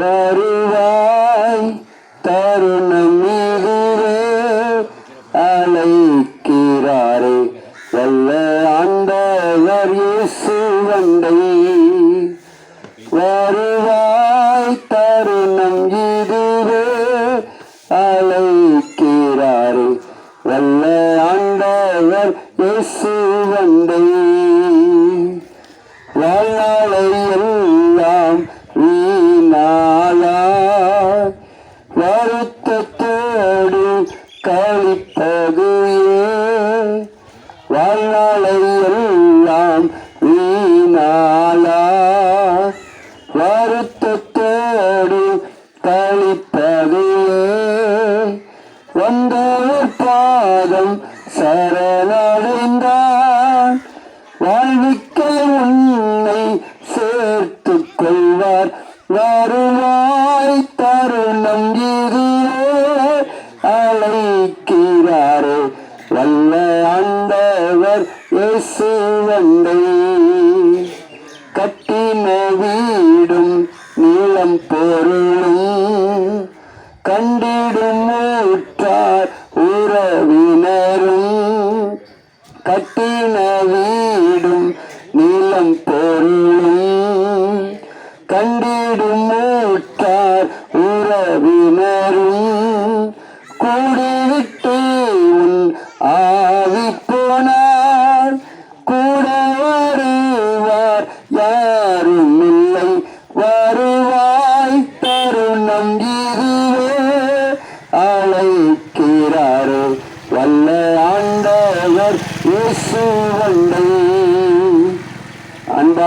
வருவாய் தருணம் இதுவே அழைக்கிறாரே. வல்ல ஆண்டவர் இயேசு வந்தை. வருவாய் தருணம் இதுவே அழைக்கிறாரே. வல்ல ஆண்டவர் இயேசு வந்தை. Yeah. கட்டின வீடும் நீளம் பொருளும்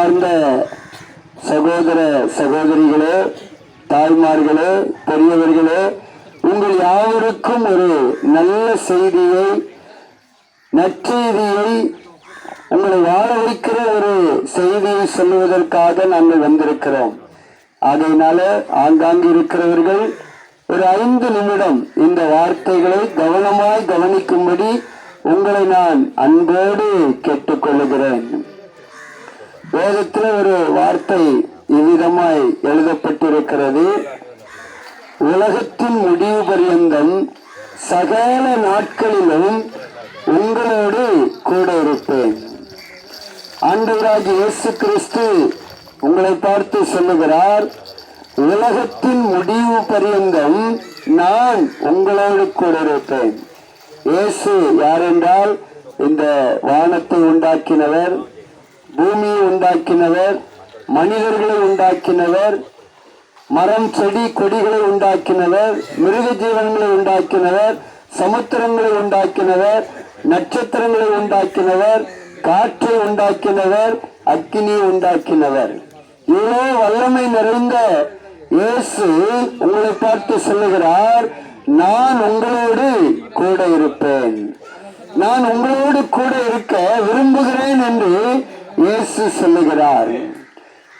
அன்பார்ந்த சகோதர சகோதரிகளே தாய்மார்களே பெரியவர்களே உங்கள் யாவருக்கும் ஒரு நல்ல செய்தியை நற்செய்தியை உங்களை வாழ வைக்கிற ஒரு செய்தியை சொல்லுவதற்காக நாங்கள் வந்திருக்கிறோம். அதனால ஆங்காங்கு இருக்கிறவர்கள் ஒரு ஐந்து நிமிடம் இந்த வார்த்தைகளை கவனமாய் கவனிக்கும்படி உங்களை நான் அன்போடு கேட்டுக்கொள்கிறேன். வேதத்தில் ஒரு வார்த்தை இவ்விதமாய் எழுதப்பட்டிருக்கிறது. உலகத்தின் முடிவு பரியந்தம் சகல நாட்களிலும் உங்களோடு கூட இருப்பேன். ஆண்டவராஜ் இயேசு கிறிஸ்து உங்களை பார்த்து சொல்லுகிறார் உலகத்தின் முடிவு பரியந்தம் நான் உங்களோடு கூட இருப்பேன். இயேசு யாரென்றால் இந்த வானத்தை உண்டாக்கினவர் பூமியை உண்டாக்கினவர் மனிதர்களை உண்டாக்கினவர் மரம் செடி கொடிகளை உண்டாக்கினவர் மிருக ஜீவன்களை உண்டாக்கினவர் சமுத்திரங்களை உண்டாக்கினவர் நட்சத்திரங்களை உண்டாக்கினவர் காற்றை உண்டாக்கினவர் அக்கினியை உண்டாக்கினவர். இவ்வளோ வல்லமை நிறைந்த இயேசு உங்களை பார்த்து சொல்லுகிறார் நான் உங்களோடு கூட இருப்பேன். நான் உங்களோடு கூட இருக்க விரும்புகிறேன் என்று இயேசு சொல்லுகிறார்.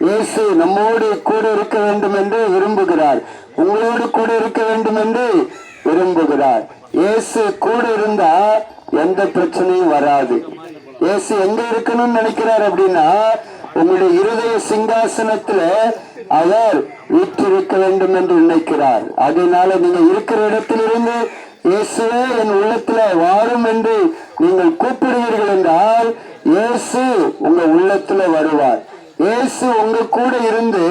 இயேசு நம்மோடு கூட இருக்க வேண்டும் என்று விரும்புகிறார். உங்களோடு கூட இருக்க வேண்டும் என்று விரும்புகிறார். இயேசு கூட இருந்தா எந்த பிரச்சனையும் வராது. இயேசு எங்க இருக்கணும்னு நினைக்கிறார் அப்படின்னா உங்களுடைய இருதய சிங்காசனத்துல அவர் வீற்றிருக்க வேண்டும் என்று நினைக்கிறார். அதனால நீங்க இருக்கிற இடத்திலிருந்து இயேசுவே என் உள்ளத்துல வாரும் என்று நீங்கள் கூப்பிடுவீர்கள் என்றால் இயேசு உங்க உள்ளத்துல வருவார். இயேசு உங்க கூட இருந்து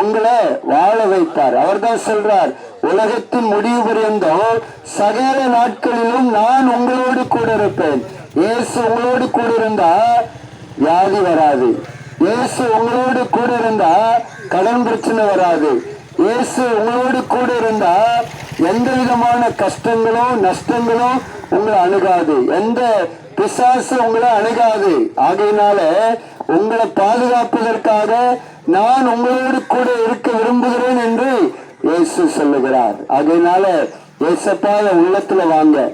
உங்களை வாழ வைப்பார். அவர் தான் சொல்றார் உலகத்தின் முடிவு பரியந்தம் சகல நாட்களிலும் நான் உங்களோடு கூட இருப்பேன். இயேசு உங்களோடு கூட இருந்தா வியாதி வராது. இயேசு உங்களோடு கூட இருந்தா கடன் பிரச்சனை வராது. இயேசு உங்களோடு கூட இருந்தா எந்த விதமான கஷ்டங்களும் நஷ்டங்களும் உங்களை அணுகாது. எந்த பிசாசு உங்களை அணுகாது. ஆகையினால உங்களை பாதுகாப்பதற்காக நான் உங்களோடு கூட இருக்க விரும்புகிறேன் என்று இயேசு சொல்லுகிறார். அதனால ஏசப்பா என் உள்ளத்துல வாங்க.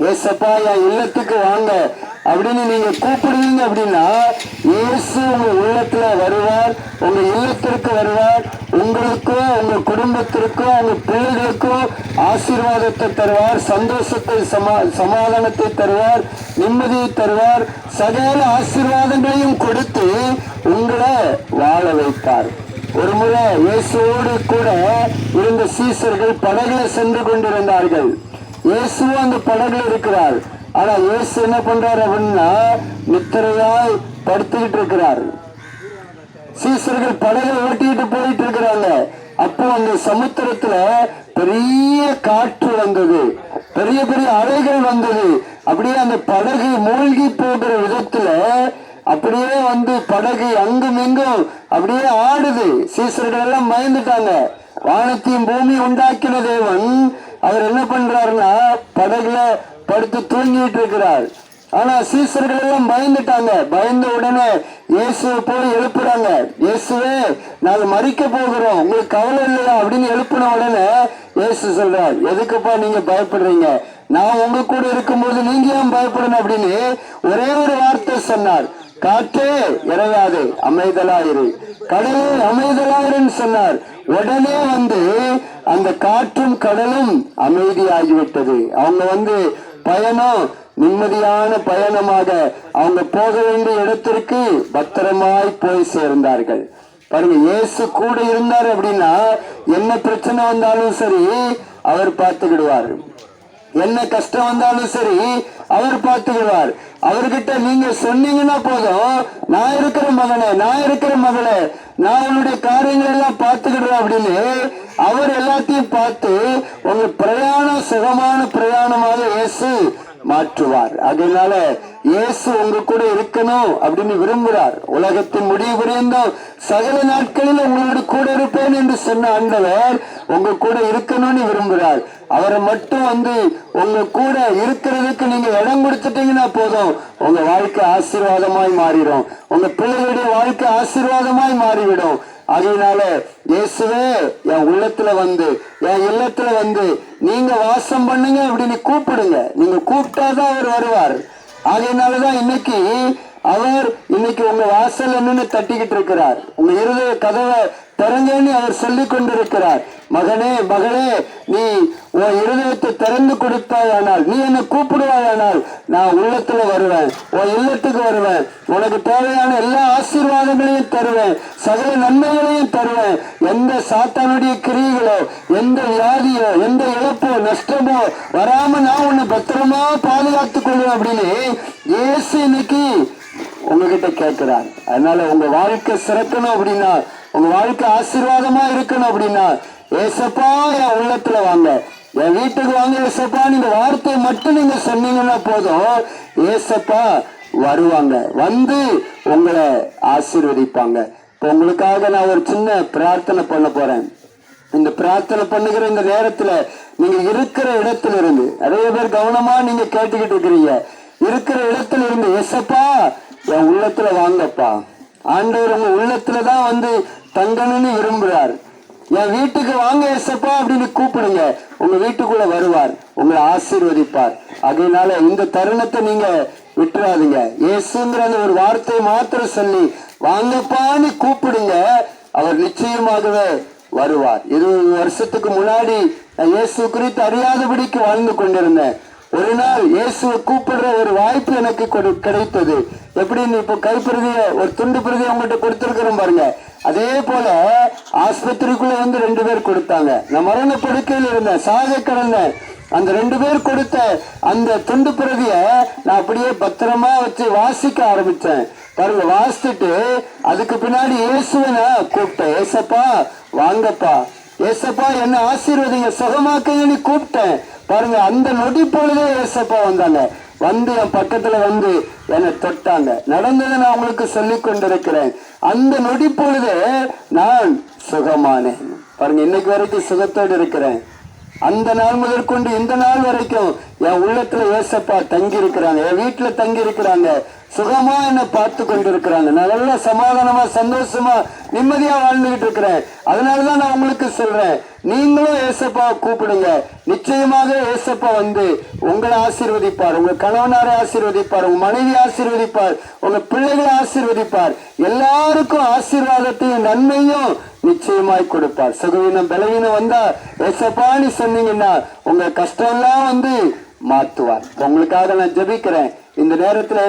ஏசப்பா என் இல்லத்துக்கு வாங்க. அப்படின்னு நீங்க கூப்பிடுவீங்க அப்படின்னா இயேசு உங்க உள்ளத்துல வருவார் உங்க இல்லத்திற்கு வருவார் உங்களுக்கும் உங்க குடும்பத்திற்கும் உங்க பிள்ளைகளுக்கும் ஆசீர்வாதத்தை தருவார் சந்தோஷத்தை சமா சமாதானத்தை தருவார் நிம்மதியை தருவார் சகல ஆசீர்வாதங்களையும் கொடுத்து உங்களை வாழ வைப்பார். ஒரு முறை இயேசுவோடு கூட இருந்த சீசர்கள் படகுல சென்று கொண்டிருந்தார்கள். இயேசுவும் அந்த படகுல இருக்கிறார். ஆனா இயேசு என்ன பண்றாரு அப்படின்னா நித்திரையாய் படுத்துக்கிட்டு இருக்கிறார் சீசர்கள் படகு ஓட்டிட்டு போயிட்டு இருக்கிறாங்க அப்போ அந்த சமுத்திரத்துல பெரிய காற்று வந்தது. பெரிய பெரிய அலைகள் வந்தது. அப்படியே அந்த படகு மூழ்கி போகிற விதத்துல அப்படியே வந்து படகு அங்கும் இங்கும் அப்படியே ஆடுது. சீசர்கள் எல்லாம் பயந்துட்டாங்க வானத்தையும் பூமி உண்டாக்கின தேவன் அவர் என்ன பண்றாருன்னா படகுல படுத்து தூங்கிட்டு இருக்கிறார் ஆனா சீசர்கள் எல்லாம் பயந்துட்டாங்க. பயந்த உடனே இயேசுவை போய் எழுப்புறாங்க. இயேசுவே நாங்க மறிக்க போகிறோம். உங்களுக்கு கவலை இல்லையா? அப்படின்னு எழுப்பின உடனே இயேசு சொல்றார் எதுக்குப்பா நீங்க பயப்படுறீங்க? நான் உங்க கூட இருக்கும்போது நீங்க ஏன் பயப்படணும்? அப்படின்னு ஒரே ஒரு வார்த்தை சொன்னார். காற்றே இறையாது அமைதலாயிரு. கடலே அமைதலாயிருன்னு சொன்னார். உடனே வந்து அந்த காற்றும் கடலும் அமைதியாகிவிட்டது. அவங்க வந்து பயணம் நிம்மதியான பயணமாக அவங்க போக வேண்டிய இடத்திற்கு பத்திரமாய் போய் சேர்ந்தார்கள். பாருங்க இயேசு கூட இருந்தார் அப்படின்னா என்ன பிரச்சனை வந்தாலும் சரி அவர் பார்த்துக்கிடுவார். என்ன கஷ்டம் வந்தாலும் சரி அவர் பார்த்துக்கிடுவார். அவர்கிட்ட நீங்க சொன்னீங்கன்னா போதும் நான் இருக்கிற மகனே நான் இருக்கிற மகளே நான் உன்னுடைய காரியங்கள் எல்லாம் பார்த்துக்கிடுறேன் அப்படின்னு அவர் எல்லாத்தையும் பார்த்து உங்க பிரயாணம் சுகமான பிரயாணமாக இயேசு மாற்றுவார். அதனால இயேசு உங்க கூட இருக்கணும் அப்படின்னு விரும்புகிறார். உலகத்தின் முடிவு புரிந்தோம் சகல நாட்களில் உங்களோட கூட இருப்பேன் என்று சொன்ன ஆண்டவர் உங்க கூட இருக்கணும்னு விரும்புகிறார். அவரை மட்டும் வந்து உங்க கூட இருக்கிறதுக்கு நீங்க இடம் கொடுத்துட்டீங்கன்னா போதும். உங்க வாழ்க்கை ஆசீர்வாதமாய் மாறிடும். உங்க பிள்ளைகளுடைய வாழ்க்கை ஆசீர்வாதமாய் மாறிவிடும். அதனால இயேசுவே என் உள்ளத்துல வந்து என் இல்லத்துல வந்து நீங்க வாசம் பண்ணுங்க அப்படின்னு கூப்பிடுங்க. நீங்க கூப்பிட்டாதான் அவர் வருவார். அதனாலதான் இன்னைக்கு அவர் இன்னைக்கு உங்க வாசல் என்னன்னு தட்டிக்கிட்டு இருக்கிறார். உங்க இருதய கதவை திறங்கன்னு அவர் சொல்லி கொண்டிருக்கிறார். மகனே மகளே நீ உன் இருதயத்தை திறந்து கொடுத்தாயானால் நீ என்ன கூப்பிடுவாயானால் நான் உள்ளத்துல வருவேன் உன் இல்லத்துக்கு வருவேன். உனக்கு தேவையான எல்லா தருவேன் சகல நன்மைகளையும் தருவேன் எந்த சாத்தானுடைய கிரியைகளோ எந்த வியாதியோ எந்த இழப்போ நஷ்டமோ வராம நான் உன்னை பத்திரமா பாதுகாத்துக் கொள்வேன் அப்படின்னு ஏசு இன்னைக்கு உங்ககிட்ட கேட்கிறார். அதனால உங்க வாழ்க்கை சிறக்கணும் அப்படின்னா உங்க வாழ்க்கை ஆசீர்வாதமா இருக்கணும் அப்படின்னா ஏசப்பா என் உள்ளத்துல வாங்க. என் வீட்டுக்கு வாங்க ஏசப்பா. நீங்க வார்த்தையை மட்டும் நீங்க சொன்னீங்கன்னா போதும். ஏசப்பா வருவாங்க. வந்து உங்களை ஆசீர்வதிப்பாங்க. இப்போ உங்களுக்காக நான் ஒரு சின்ன பிரார்த்தனை பண்ண போறேன். இந்த பிரார்த்தனை பண்ணுகிற இந்த நேரத்துல நீங்க இருக்கிற இடத்துல இருந்து நிறைய பேர் கவனமா நீங்க கேட்டுக்கிட்டு இருக்கிறீங்க. இருக்கிற இடத்துல இருந்து எசப்பா என் உள்ளத்துல வாங்கப்பா. ஆண்டவர் உங்கள் உள்ளத்தில் தான் வந்து தங்கணும்னு விரும்புகிறார் என் வீட்டுக்கு வாங்க எசப்பா அப்படின்னு கூப்பிடுங்க. உங்க வீட்டுக்குள்ள வருவார். உங்களை ஆசீர்வதிப்பார். அதனால இந்த தருணத்தை நீங்க விட்டுறாதீங்க. இயேசுங்கிற அந்த ஒரு வார்த்தையை மாத்திரம் சொல்லி வாங்கப்பான்னு கூப்பிடுங்க அவர் நிச்சயமாகவே வருவார். இருபது வருஷத்துக்கு முன்னாடி நான் இயேசு குறித்து அறியாதபடிக்கு வாழ்ந்து கொண்டிருந்தேன். ஒரு நாள் இயேசுவை கூப்பிடுற ஒரு வாய்ப்பு எனக்கு கொடு- கிடைத்தது. எப்படின்னு இப்போ கைப்பிரதிய ஒரு துண்டு பிரதி உங்கள்கிட்ட கொடுத்துருக்குறோம் பாருங்க. அதே போல ஆஸ்பத்திரிக்குள்ள வந்து ரெண்டு பேர் கொடுத்தாங்க. நான் மரண படுக்கையில் இருந்தேன் சாக கிடந்தேன் அந்த ரெண்டு பேர் கொடுத்த அந்த துண்டு பிரதிய நான் அப்படியே பத்திரமா வச்சு வாசிக்க ஆரம்பிச்சேன். பாருங்க வாசிச்சுட்டு அதுக்கு பின்னாடி இயேசுவை கூப்பிட்டேன். ஏசப்பா வாங்கப்பா. ஏசப்பா என்ன ஆசீர்வதிங்க சுகமாக்குங்கன்னு கூப்பிட்டேன். பாருங்க அந்த நொடி பொழுதே ஏசப்பா வந்தாங்க. வந்து என் பக்கத்துல வந்து என்னை தொட்டாங்க. நடந்ததை நான் உங்களுக்கு சொல்லி கொண்டிருக்கிறேன். அந்த நொடி பொழுதே நான் சுகமானேன். பாருங்க இன்னைக்கு வரைக்கும் சுகத்தோடு இருக்கிறேன். அந்த நாள் முதற்கொண்டு இந்த நாள் வரைக்கும் என் உள்ளத்துல ஏசப்பா தங்கி இருக்கிறாங்க என் வீட்டுல தங்கி இருக்கிறாங்க சுகமா என்ன பார்த்து கொண்டிருக்கிறாங்க இருக்கிறாங்க நான் சமாதானமா சந்தோஷமா நிம்மதியா வாழ்ந்துகிட்டு இருக்கிறேன் அதனாலதான் நான் உங்களுக்கு சொல்றேன். நீங்களும் ஏசப்பா கூப்பிடுங்க. நிச்சயமாக ஏசப்பா வந்து உங்களை ஆசீர்வதிப்பார். உங்க கணவனாரை ஆசீர்வதிப்பார். உங்க மனைவி ஆசீர்வதிப்பார். உங்க பிள்ளைகளை ஆசீர்வதிப்பார். எல்லாருக்கும் ஆசீர்வாதத்தையும் நன்மையும் நிச்சயமாய் கொடுப்பார். சுகவீனம் பலவீனம் வந்தா ஏசப்பான்னு சொன்னீங்கன்னா உங்க கஷ்டம் எல்லாம் வந்து மாத்துவார். உங்களுக்காக நான் ஜெபிக்கிறேன். இந்த நேரத்துல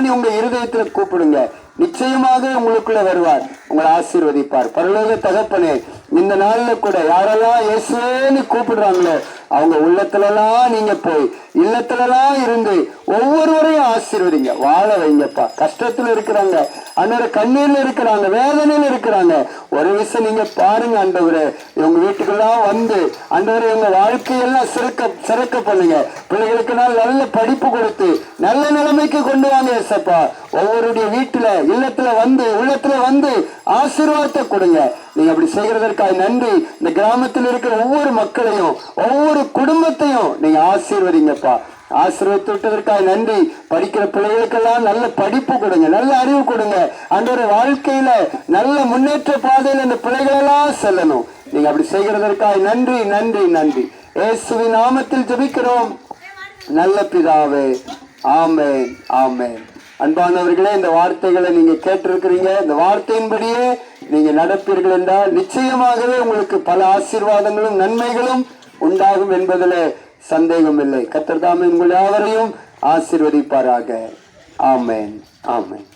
நீ உங்க இருதயத்துல கூப்பிடுங்க. நிச்சயமாக உங்களுக்குள்ள வருவார். உங்களை ஆசீர்வதிப்பார். பரலோக தகப்பனே இந்த நாள்ல கூட யாரெல்லாம் இயேசுன்னு கூப்பிடுறாங்களோ அவங்க உள்ளத்துலலாம் நீங்க போய் இல்லத்துலலாம் இருந்து ஒவ்வொருவரும் ஆசீர்வதிங்க. வாழ வைங்கப்பா. கஷ்டத்துல இருக்கிறாங்க. அன்னோட கண்ணீர்ல இருக்கிறாங்க. வேதனையில இருக்கிறாங்க. ஒரு விஷயம் நீங்க பாருங்க ஆண்டவரே. இவங்க வீட்டுக்கெல்லாம் வந்து ஆண்டவரே இவங்க வாழ்க்கையெல்லாம் சிறக்க சிறக்க பண்ணுங்க. பிள்ளைகளுக்கு நாள் நல்ல படிப்பு கொடுத்து நல்ல நிலைமைக்கு கொண்டு வாங்க ஏசப்பா. ஒவ்வொருடைய வீட்டுல இல்லத்துல வந்து உள்ளத்துல வந்து ஆசீர்வாதத்தை கொடுங்க. நீங்க அப்படி செய்கிறதற்காக நன்றி. இந்த கிராமத்தில் இருக்கிற ஒவ்வொரு மக்களையும் ஒவ்வொரு குடும்பத்தையும் நீங்க ஆசீர்வதிங்கப்பா. ஆசீர்வதித்து நன்றி. படிக்கிற பிள்ளைகளுக்கெல்லாம் நல்ல படிப்பு கொடுங்க நல்ல அறிவு கொடுங்க. அன்றொரு வாழ்க்கையில நல்ல முன்னேற்ற பாதையில் இந்த பிள்ளைகளெல்லாம் செல்லணும். நீங்க அப்படி செய்கிறதற்காக நன்றி நன்றி நன்றி. ஏசுவி நாமத்தில் ஜெபிக்கிறோம். நல்ல பிதாவே ஆமேன் ஆமேன். அன்பானவர்களே இந்த வார்த்தைகளை நீங்க கேட்டிருக்கிறீங்க. இந்த வார்த்தையின்படியே நீங்க நடப்பீர்கள் என்றால் நிச்சயமாகவே உங்களுக்கு பல ஆசீர்வாதங்களும் நன்மைகளும் உண்டாகும் என்பதில் சந்தேகம் இல்லை கத்தர்தாமே உங்கள் யாவரையும் ஆசிர்வதிப்பாராக. ஆமேன். ஆமேன்.